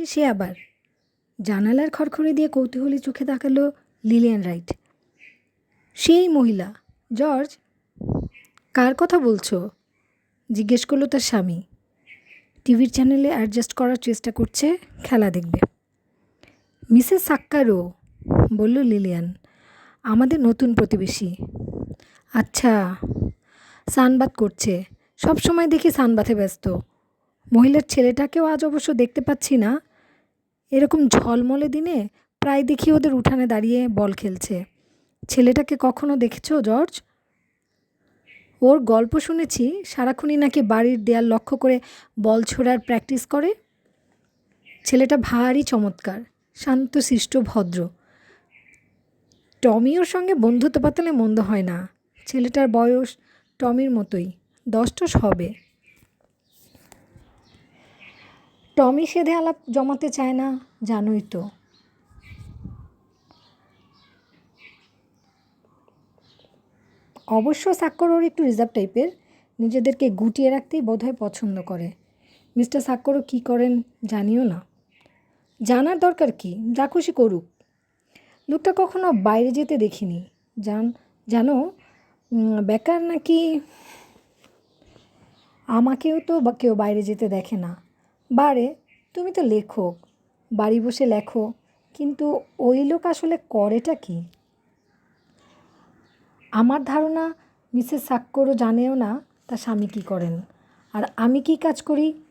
যে সে আবার। জানালার খড়খড়ি দিয়ে কৌতূহলী চোখে তাকালো লিলিয়ান রাইট। সেই মহিলা, জর্জ, কার কথা বলছো? জিজ্ঞেস করল তার স্বামী। টিভির চ্যানেলে অ্যাডজাস্ট করার চেষ্টা করছে, খেলা দেখবে। মিসেস সাক্কারো, বলল লিলিয়ান, আমাদের নতুন প্রতিবেশী। আচ্ছা সানবাত করছে। সব সময় দেখি সানবাথে ব্যস্ত। মহিলার ছেলেটাকেও আজ অবশ্য দেখতে পাচ্ছি না। এরকম ঝলমলে দিনে প্রায় দেখি ওদের উঠানে দাঁড়িয়ে বল খেলছে। ছেলেটাকে কখনো দেখেছ, জর্জ? ওর গল্প শুনেছি, সারাক্ষণই নাকি বাড়ির দেয়াল লক্ষ্য করে বল ছোড়ার প্র্যাকটিস করে। ছেলেটা ভারী চমৎকার, শান্ত শিষ্ট ভদ্র। টমিওর সঙ্গে বন্ধুত্ব পাতালে মন্দ হয় না। ছেলেটার বয়স টমির মতোই দশ টস হবে টমি সেধে আলাপ জমাতে চায় না, জানোই তো। অবশ্য সাক্ষর ওর একটু রিজার্ভ টাইপের নিজেদেরকে গুটিয়ে রাখতেই বোধহয় পছন্দ করে। মিস্টার সাক্করও কী করেন জানিও না। জানার দরকার কি? যা খুশি করুক। লোকটা কখনো বাইরে যেতে দেখিনি। জান, জানো বেকার নাকি? আমাকেও তো কেউ বাইরে যেতে দেখে না। বারে, তুমি তো লেখক, বাড়ি বসে লেখো, কিন্তু ওই লোক আসলে করেটা কি? আমার ধারণা, মিসেস সাক্করও জানেও না তার স্বামী কী করেন। আর আমি কী কাজ করি,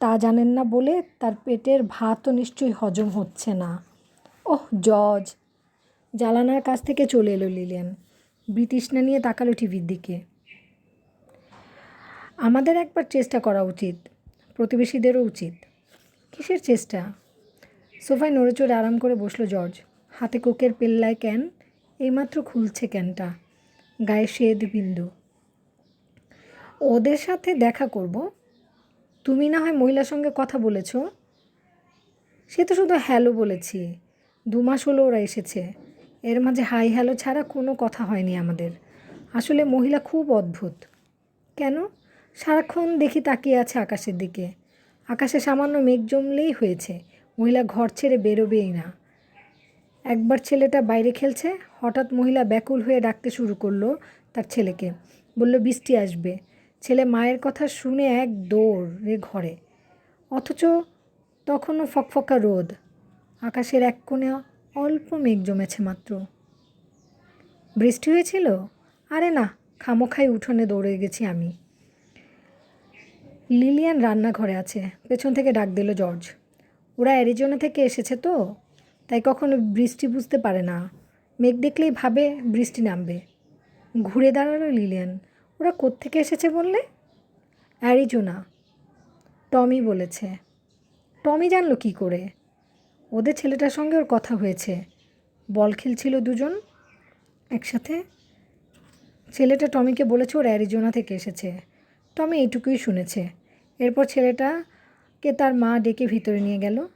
তা জানেন না বলে তার পেটের ভাতও নিশ্চয়ই হজম হচ্ছে না। ওহ, জজ! জ্বালানার কাছ থেকে চলে এলো লিলিয়ান বৃতৃষ্ণা নিয়ে তাকালো টিভির দিকে। আমাদের একবার চেষ্টা করা উচিত প্রতিবেশীদেরও উচিত। কিসের চেষ্টা? সোফায় নড়ে চড়ে আরাম করে বসল জর্জ। হাতে কোকের পেল্লায় ক্যান, এইমাত্র খুলছে ক্যানটা। গায়ে শেদ বিন্দু। ওদের সাথে দেখা করব? তুমি না হয় মহিলার সঙ্গে কথা বলেছ? সে তো শুধু হ্যালো বলেছি। দু মাস হলো ওরা এসেছে। এর মাঝে হাই হ্যালো ছাড়া কোনো কথা হয়নি আমাদের। আসলে মহিলা খুব অদ্ভুত। কেন? সারাক্ষণ দেখি তাকিয়ে আছে আকাশের দিকে। আকাশে সামান্য মেঘ জমলেই হয়েছে। মহিলা ঘর ছেড়ে বেরোবেই না। একবার ছেলেটা বাইরে খেলছে, হঠাৎ মহিলা ব্যাকুল হয়ে ডাকতে শুরু করল তার ছেলেকে। বলল, বৃষ্টি আসবে। ছেলে মায়ের কথা শুনে এক দৌড় রে ঘরে। অথচ তখনও ফকফকা রোদ। আকাশের এক কোণে অল্প মেঘ জমেছে মাত্র। বৃষ্টি হয়েছিল? আরে না, খামোখাই উঠোনে দৌড়ে গেছি আমি। লিলিয়ান রান্নাঘরে আছে। পেছন থেকে ডাক দিল জর্জ। ওরা অ্যারিজোনা থেকে এসেছে তো, তাই কখনো বৃষ্টি বুঝতে পারে না। মেঘ দেখলেই ভাবে বৃষ্টি নামবে। ঘুরে দাঁড়াল লিলিয়ান। ওরা কোত্থেকে এসেছে বললে? অ্যারিজোনা, টমি বলেছে। টমি জানলো কী করে? ওদের ছেলেটার সঙ্গে ওর কথা হয়েছে। বল খেলছিল দুজন একসাথে। ছেলেটা টমিকে বলেছে ওর অ্যারিজোনা থেকে এসেছে। টমি এইটুকুই শুনেছে। এরপর ছেলেটাকে তার মা ডেকে ভিতরে নিয়ে গেল।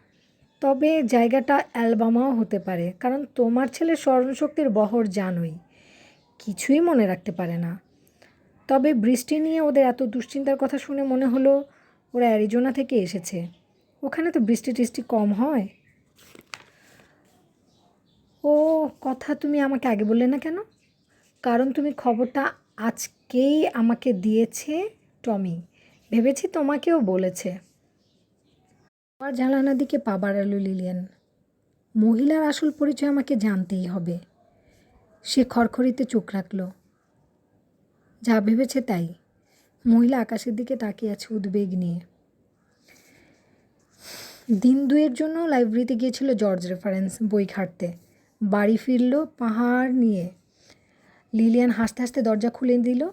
তবে জায়গাটা অ্যালবামাও হতে পারে, কারণ তোমার ছেলে স্মরণশক্তির বহর জানোই, কিছুই মনে রাখতে পারে না। তবে বৃষ্টি নিয়ে ওদের এত দুশ্চিন্তার কথা শুনে মনে হলো, ওরা অ্যারিজোনা থেকে এসেছে। ওখানে তো বৃষ্টি টিষ্টি কম হয়। ও, কথা তুমি আমাকে আগে বললে না কেন? কারণ তুমি খবরটা আজকেই আমাকে দিয়েছে টমি। ভেবেছি তোমাকেও বলেছে। আবার জানালার দিকে পা বাড়ালো লিলিয়ান। মহিলার আসল পরিচয় আমাকে জানতেই হবে। সে খড়খড়িতে চোখ রাখল। যা ভেবেছে তাই। মহিলা আকাশের দিকে তাকিয়ে আছে উদ্বেগ নিয়ে। দিন দুয়ের জন্য লাইব্রেরিতে গিয়েছিল জর্জ রেফারেন্স বই ঘাঁটতে বাড়ি ফিরল পাহাড় নিয়ে। লিলিয়ান হাসতে হাসতে দরজা খুলে দিল।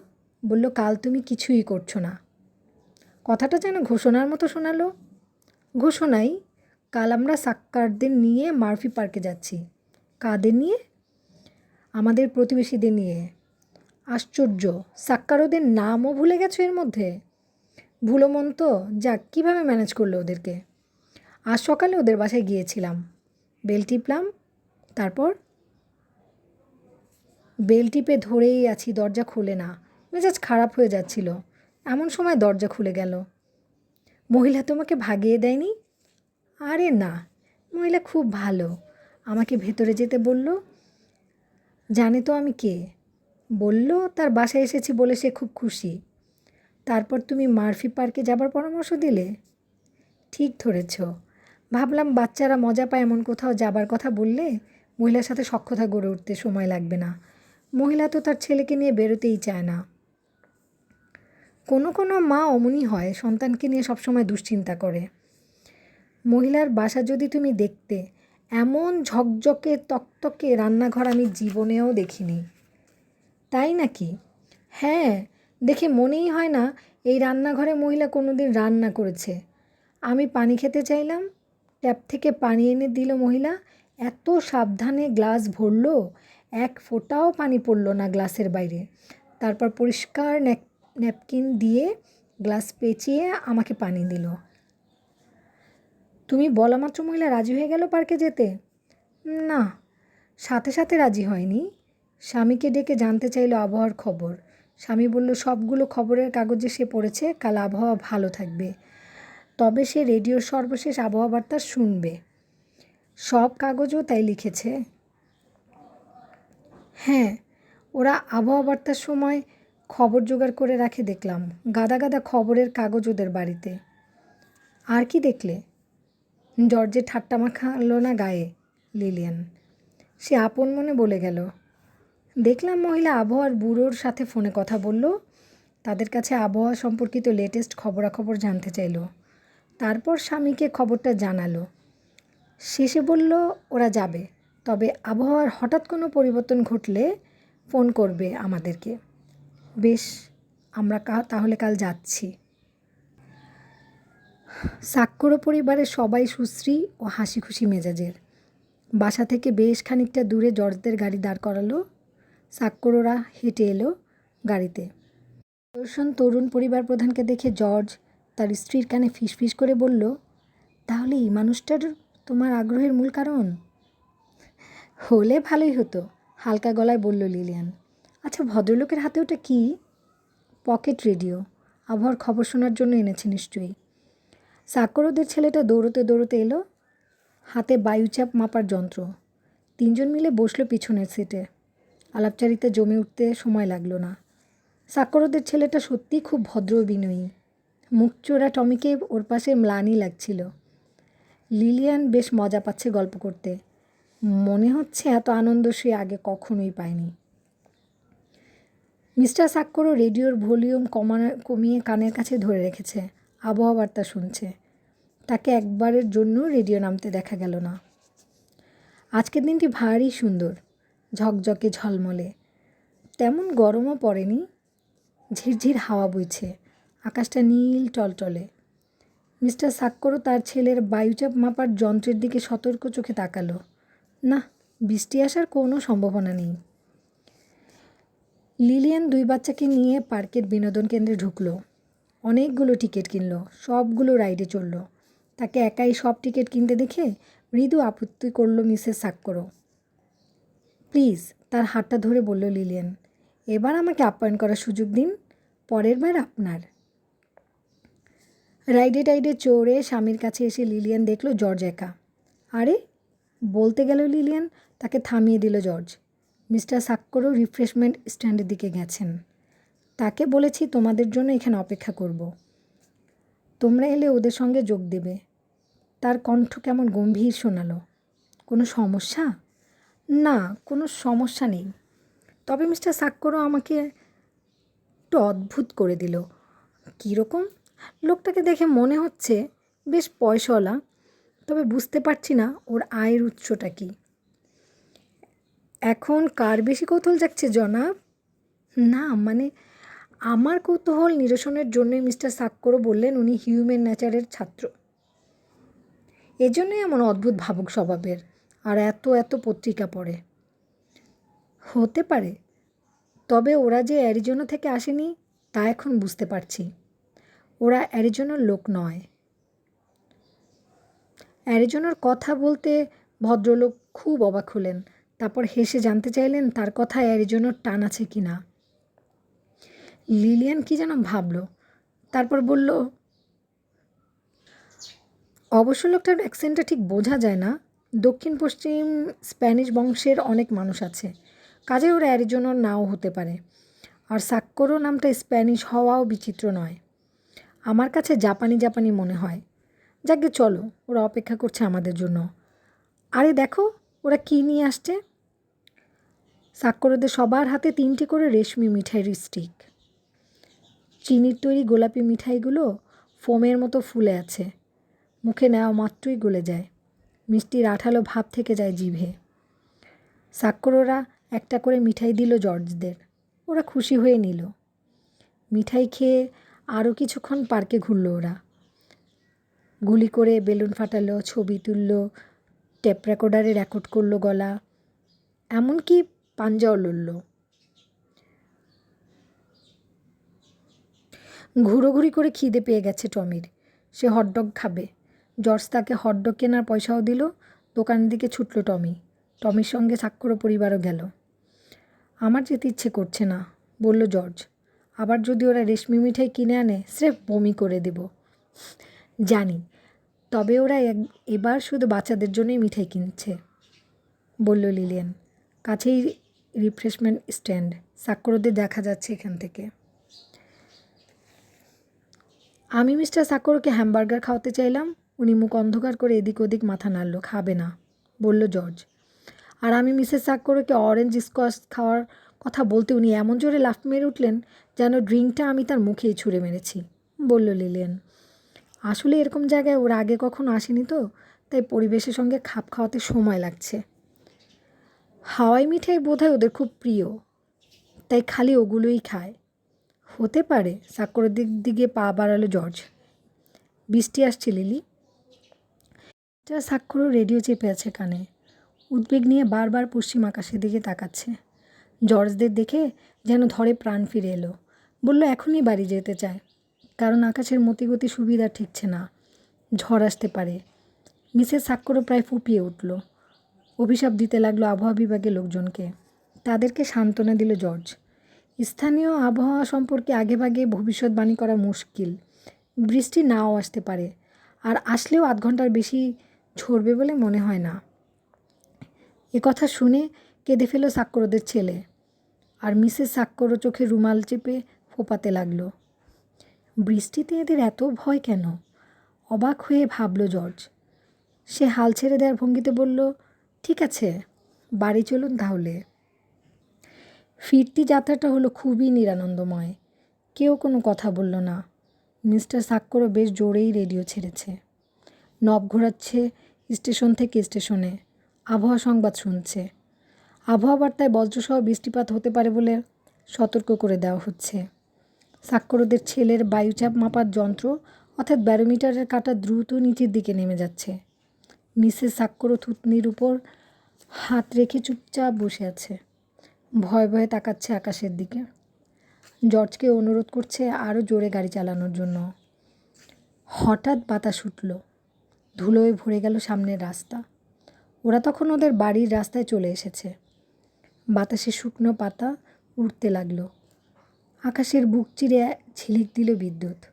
বলল, কাল তুমি কিছুই করছ না। কথাটা যেন ঘোষণার মতো শোনালো। ঘোষণাই, কাল আমরা সাক্কারদের নিয়ে মার্ফি পার্কে যাচ্ছি। কাদের নিয়ে? আমাদের প্রতিবেশীদের নিয়ে। আশ্চর্য, সাক্কারোদের নামও ভুলে গেছো এর মধ্যে? ভুলো মন তো, যাক, কীভাবে ম্যানেজ করল ওদেরকে? আজ সকালে ওদের বাসায় গিয়েছিলাম। বেল টিপলাম, তারপর? বেল টিপে ধরেই আছি, দরজা খোলে না। মেজাজ খারাপ হয়ে যাচ্ছিল। এমন সময় দরজা খুলে গেল। মহিলা তোমাকে ভাগিয়ে দেয়নি? আরে না, মহিলা খুব ভালো। আমাকে ভেতরে যেতে বলল। জানে তো আমি কে। বলল, তার বাসায় এসেছি বলে সে খুব খুশি। তারপর তুমি মারফি পার্কে যাবার পরামর্শ দিলে? ঠিক ধরেছ। ভাবলাম বাচ্চারা মজা পায় এমন কোথাও যাবার কথা বললে মহিলার সাথে সক্ষতা গড়ে উঠতে সময় লাগবে না। মহিলা তো তার ছেলেকে নিয়ে বেরোতেই চায় না। কোনো কোনো মা অমনি হয়, সন্তানকে নিয়ে সবসময় দুশ্চিন্তা করে। মহিলার বাসা যদি তুমি দেখতে, এমন ঝকঝকে তকতকে রান্নাঘর আমি জীবনেও দেখিনি। তাই নাকি? হ্যাঁ দেখে মনেই হয় না এই রান্নাঘরে মহিলা কোনো দিন রান্না করেছে। আমি পানি খেতে চাইলাম, ট্যাপ থেকে পানি এনে দিল মহিলা, এত সাবধানে গ্লাস ভরলো, এক ফোঁটাও পানি পড়ল না গ্লাসের বাইরে। তারপর পরিষ্কার ন্যাপ ন্যাপকিন দিয়ে গ্লাস পেঁচিয়ে আমাকে পানি দিল। তুমি বলা মাত্র মহিলা, রাজি হয়ে গেল পার্কে যেতে? না, সাথে সাথে রাজি হয়নি। স্বামীকে ডেকে জানতে চাইলো আবহাওয়ার খবর। স্বামী বলল, সবগুলো খবরের কাগজে সে পড়েছে, কাল আবহাওয়া ভালো থাকবে। তবে সে রেডিওর সর্বশেষ আবহাওয়া বার্তা শুনবে। সব কাগজও তাই লিখেছে। হ্যাঁ ওরা আবহাওয়া বার্তার সময় খবর জোগাড় করে রাখে দেখলাম, গাদা গাদা খবরের কাগজ ওদের বাড়িতে। আর কি দেখলে? জর্জে ঠাট্টা মাখালো না গায়ে, লিলিয়ান। সে আপন মনে বলে গেল। দেখলাম মহিলা আবহাওয়ার বুড়োর সাথে ফোনে কথা বলল। তাদের কাছে আবহাওয়া সম্পর্কিত লেটেস্ট খবরাখবর জানতে চাইলো। তারপর স্বামীকে খবরটা জানালো। শেষে বলল, ওরা যাবে। তবে আবহাওয়ার হঠাৎ কোনো পরিবর্তন ঘটলে ফোন করবে আমাদেরকে। বেশ, আমরা তাহলে কাল যাচ্ছি। সাক্করো পরিবারের সবাই সুশ্রী ও হাসি খুশি মেজাজের। বাসা থেকে বেশ খানিকটা দূরে জর্জদের গাড়ি দাঁড় করালো। সাক্করোরা হেঁটে এলো গাড়িতে। দর্শন তরুণ পরিবার প্রধানকে দেখে জর্জ তার স্ত্রীর কানে ফিসফিস করে বলল, তাহলে এই মানুষটার তোমার আগ্রহের মূল কারণ? হলে ভালোই হতো, হালকা গলায় বলল লিলিয়ান। আচ্ছা ভদ্রলোকের হাতে ওটা কি? Pocket radio. আবহাওয়ার খবর শোনার জন্য এনেছে নিশ্চয়ই। সাকরদের ছেলেটা দৌড়তে দৌড়তে এলো। হাতে বায়ুচাপ মাপার যন্ত্র। তিনজন মিলে বসল পিছনের সিটে আলাপচারিতে জমে উঠতে সময় লাগল না। সাকরদের ছেলেটা সত্যিই খুব ভদ্র ও মুখ মুখচোরা টমিকে ওর পাশে ম্লানি লাগছিল। লিলিয়ান বেশ মজা পাচ্ছে গল্প করতে। মনে হচ্ছে এত আনন্দ সে আগে কখনোই পায়নি। মিস্টার সাক্করও রেডিওর ভলিউম কমানো, কমিয়ে কানের কাছে ধরে রেখেছে। আবহাওয়া বার্তা শুনছে। তাকে একবারের জন্য রেডিও নামতে দেখা গেল না। আজকের দিনটি ভারী সুন্দর, ঝকঝকে ঝলমলে। তেমন গরমও পড়েনি। ঝিরঝির হাওয়া বইছে, আকাশটা নীল টলটলে। মিস্টার সাক্করও তার ছেলের বায়ুচাপ মাপার যন্ত্রের দিকে সতর্ক চোখে তাকালো। না, বৃষ্টি আসার কোনো সম্ভাবনা নেই। লিলিয়ান দুই বাচ্চাকে নিয়ে পার্কের বিনোদন কেন্দ্রে ঢুকলো। অনেকগুলো টিকিট কিনলো, সবগুলো রাইডে চলল তাকে একাই সব টিকিট কিনতে দেখে মৃদু আপত্তি করল মিসেস সাক্করও। প্লিজ, তার হাতটা ধরে বলল লিলিয়ান, এবার আমাকে আপ্যায়ন করার সুযোগ দিন, পরের বার আপনার। রাইডে টাইডে চড়ে স্বামীর কাছে এসে লিলিয়ান দেখল জর্জ একা। আরে, বলতে গেল লিলিয়ান, তাকে থামিয়ে দিল জর্জ। মিস্টার সাক্করও রিফ্রেশমেন্ট স্ট্যান্ডের দিকে গেছেন। তাকে বলেছি তোমাদের জন্য এখানে অপেক্ষা করব। তোমরা এলে ওদের সঙ্গে যোগ দেবে। তার কণ্ঠ কেমন গম্ভীর শোনালো। কোনো সমস্যা? না, কোনো সমস্যা নেই। তবে মিস্টার সাক্করও আমাকে একটু অদ্ভুত করে দিল। কীরকম? লোকটাকে দেখে মনে হচ্ছে বেশ পয়সাওয়ালা, তবে বুঝতে পারছি না ওর আয়ের উৎসটা কী। এখন কার বেশি কৌতূহল যাচ্ছে জনাব? না মানে আমার কৌতূহল নিরসনের জন্যই মিস্টার সাক্করও বললেন উনি হিউম্যান নেচারের ছাত্র। এজন্যই এমন অদ্ভুত ভাবুক স্বভাবের, আর এত এত পত্রিকা পড়ে। হতে পারে, তবে ওরা যে অ্যারিজোনা থেকে আসেনি, তা এখন বুঝতে পারছি। ওরা অ্যারিজোনার লোক নয়। অ্যারিজোনার কথা বলতে ভদ্রলোক খুব অবাক হলেন। তারপর হেসে জানতে চাইলেন তার কথা অ্যারিজোনার টান আছে কি না। লিলিয়ান কি যেন ভাবলো, তারপর বলল, অবশ্য লোকটার অ্যাকসেন্টটা ঠিক বোঝা যায় না। দক্ষিণ পশ্চিম স্প্যানিশ বংশের অনেক মানুষ আছে। কাজে ওরা অ্যারিজোনার নাও হতে পারে। আর সাক্করো নামটা স্প্যানিশ হওয়াও বিচিত্র নয়। আমার কাছে জাপানি জাপানি মনে হয়। যাকে চলো। ওরা অপেক্ষা করছে আমাদের জন্য। আরে দেখো ওরা কী নিয়ে আসছে? সাক্করদের সবার হাতে তিনটে করে রেশমি মিঠাইয়ের স্টিক চিনির তৈরি গোলাপি মিঠাইগুলো ফোমের মতো ফুলে আছে। মুখে নেওয়া মাত্রই গলে যায়। মিষ্টির আঠালো ভাব থেকে যায় জিভে। সাক্করোরা একটা করে মিঠাই দিল জর্জদের। ওরা খুশি হয়ে নিল। মিঠাই খেয়ে আরও কিছুক্ষণ পার্কে ঘুরল ওরা। গুলি করে বেলুন ফাটালো, ছবি তুললো টেপ রেকর্ডারে রেকর্ড করল গলা, এমনকি পাঞ্জাও লড়ল। ঘুরোঘুরি করে খিদে পেয়ে গেছে টমির। সে হটডগ খাবে। জর্জ তাকে হটডগ কেনার পয়সাও দিল, দোকানের দিকে ছুটল টমি। টমির সঙ্গে সাক্ষর পরিবারও গেল। আমার যেতে ইচ্ছে করছে না বলল জর্জ। আবার যদি ওরা রেশমি মিঠাই কিনে আনে, স্রেফ বমি করে দেব। জানি তবে ওরা এবার শুধু বাচ্চাদের জন্যই মিঠাই কিনছে, বলল লিলিয়ান। কাছেই রিফ্রেশমেন্ট স্ট্যান্ড সাক্ষরদের দেখা যাচ্ছে এখান থেকে। আমি মিস্টার সাকরকে হ্যামবার্গার খাওয়াতে চাইলাম, উনি মুখ অন্ধকার করে এদিক ওদিক মাথা নাড়ল, খাবে না, বলল জর্জ। আর আমি মিসেস সাকরকে অরেঞ্জ স্কচ খাওয়ার কথা বলতে উনি এমন জোরে লাফ মেরে উঠলেন, যেন ড্রিঙ্কটা আমি তার মুখেই ছুঁড়ে মেরেছি, বলল লিলিয়ান। আসলে এরকম জায়গায় ওরা আগে কখনো আসেনি তো, তাই পরিবেশের সঙ্গে খাপ খাওয়াতে সময় লাগছে। হাওয়াই মিঠাই বোধহয় ওদের খুব প্রিয়, তাই খালি ওগুলোই খায়। হতে পারে সাক্ষরের দিক দিকে পা বাড়ালো জর্জ। বৃষ্টি আসছে, লিলি। যা সাক্ষরও রেডিও চেপে আছে কানে। উদ্বেগ নিয়ে বারবার পশ্চিম আকাশের দিকে তাকাচ্ছে। জর্জদের দেখে যেন ধরে প্রাণ ফিরে এলো। বলল, এখনই বাড়ি যেতে চায়। কারণ আকাশের মতিগতি সুবিধা ঠিকছে না। ঝড় আসতে পারে। মিসেস সাক্ষরও প্রায় ফুপিয়ে উঠল। অভিশাপ দিতে লাগল আবহাওয়া বিভাগের লোকজনকে। তাদেরকে সান্ত্বনা দিল জর্জ। স্থানীয় আবহাওয়া সম্পর্কে আগেভাগে ভবিষ্যৎবাণী করা মুশকিল। বৃষ্টি নাও আসতে পারে। আর আসলেও আধ ঘণ্টার বেশি ঝরবে বলে মনে হয় না। এ কথা শুনে কেঁদে ফেলো সাক্করদের ছেলে। আর মিসেস সাক্করও চোখে রুমাল চেপে ফোপাতে লাগল। বৃষ্টিতে এদের এত ভয় কেন? অবাক হয়ে ভাবল জর্জ। সে হাল ছেড়ে দেওয়ার ভঙ্গিতে বলল, ঠিক আছে, বাড়ি চলুন তাহলে। ফিরতি যাত্রাটা হলো খুবই নিরানন্দময়। কেউ কোনো কথা বলল না। মিস্টার সাক্করও বেশ জোরেই রেডিও ছেড়েছে। নব ঘোরাচ্ছে স্টেশন থেকে স্টেশনে। আবহাওয়া সংবাদ শুনছে। আবহাওয়া বার্তায় বজ্রসহ বৃষ্টিপাত হতে পারে বলে সতর্ক করে দেওয়া হচ্ছে। সাক্ষরদের ছেলের বায়ুচাপ মাপার যন্ত্র, অর্থাৎ ব্যারোমিটারের কাঁটা দ্রুত নিচের দিকে নেমে যাচ্ছে। মিসেস সাক্ষর থুতনির উপর হাত রেখে চুপচাপ বসে আছে। ভয় ভয়ে তাকাচ্ছে আকাশের দিকে। জর্জকে অনুরোধ করছে আরও জোরে গাড়ি চালানোর জন্য। হঠাৎ বাতাস উঠল। ধুলোয় ভরে গেল সামনের রাস্তা। ওরা তখন ওদের বাড়ির রাস্তায় চলে এসেছে। বাতাসে শুকনো পাতা উঠতে লাগল। আকাশের বুক চিরে ঝিলিক দিল বিদ্যুৎ।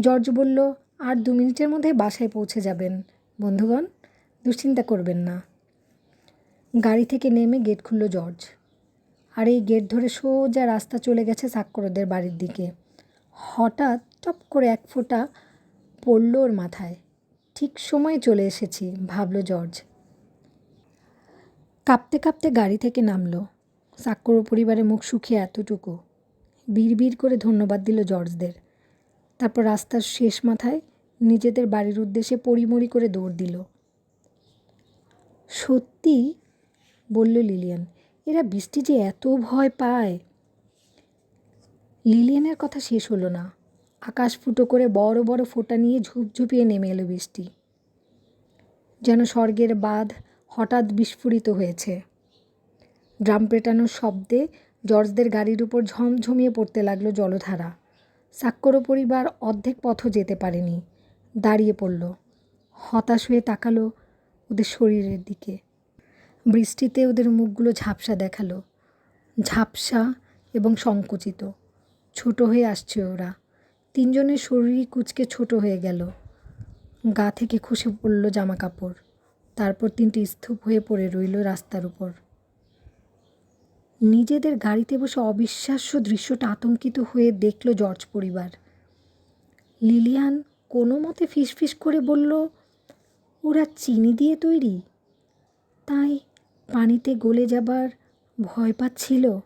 জর্জ বলল, আর দু মিনিটের মধ্যে বাসায় পৌঁছে যাবেন। বন্ধুগণ, দুশ্চিন্তা করবেন না। গাড়ি থেকে নেমে গেট খুলল জর্জ। আর এই গেট ধরে সোজা রাস্তা চলে গেছে সাক্করদের বাড়ির দিকে। হঠাৎ টপ করে এক ফোঁটা পড়ল ওর মাথায়। ঠিক সময়ে চলে এসেছি, ভাবল জর্জ। কাঁপতে কাঁপতে গাড়ি থেকে নামলো। সাক্কর পরিবারের মুখ শুকিয়ে এতটুকু বিড় করে ধন্যবাদ দিল জর্জদের। তারপর রাস্তার শেষ মাথায় নিজেদের বাড়ির উদ্দেশ্যে পরিমরি করে দৌড় দিল। সত্যি? বলল লিলিয়ান। এরা বৃষ্টি যে এত ভয় পায়। লিলিয়ানের কথা শেষ হলো না। আকাশ ফুটো করে বড় বড় ফোঁটা নিয়ে ঝুপঝুপিয়ে নেমে এলো বৃষ্টি। যেন স্বর্গের বাঁধ হঠাৎ বিস্ফোরিত হয়েছে। ড্রাম পেটানোর শব্দে জর্জদের গাড়ির উপর ঝমঝমিয়ে পড়তে লাগল জলধারা। সাক্করো পরিবার অর্ধেক পথও যেতে পারেনি। দাঁড়িয়ে পড়ল। হতাশ হয়ে তাকালো ওদের শরীরের দিকে। বৃষ্টিতে ওদের মুখগুলো ঝাপসা দেখাল। ঝাপসা এবং সংকুচিত। ছোট হয়ে আসছে ওরা। তিনজনের শরীরই কুচকে ছোট হয়ে গেল। গা থেকে খসে পড়ল জামা কাপড় তারপর তিনটি স্তূপ হয়ে পড়ে রইল রাস্তার উপর। নিজেদের গাড়িতে বসে অবিশ্বাস্য দৃশ্যটা আতঙ্কিত হয়ে দেখল জর্জ পরিবার। লিলিয়ান কোনো মতে ফিসফিস করে বলল, ওরা চিনি দিয়ে তৈরি? তাই পানিতে গলে যাবার ভয় পাচ্ছিল।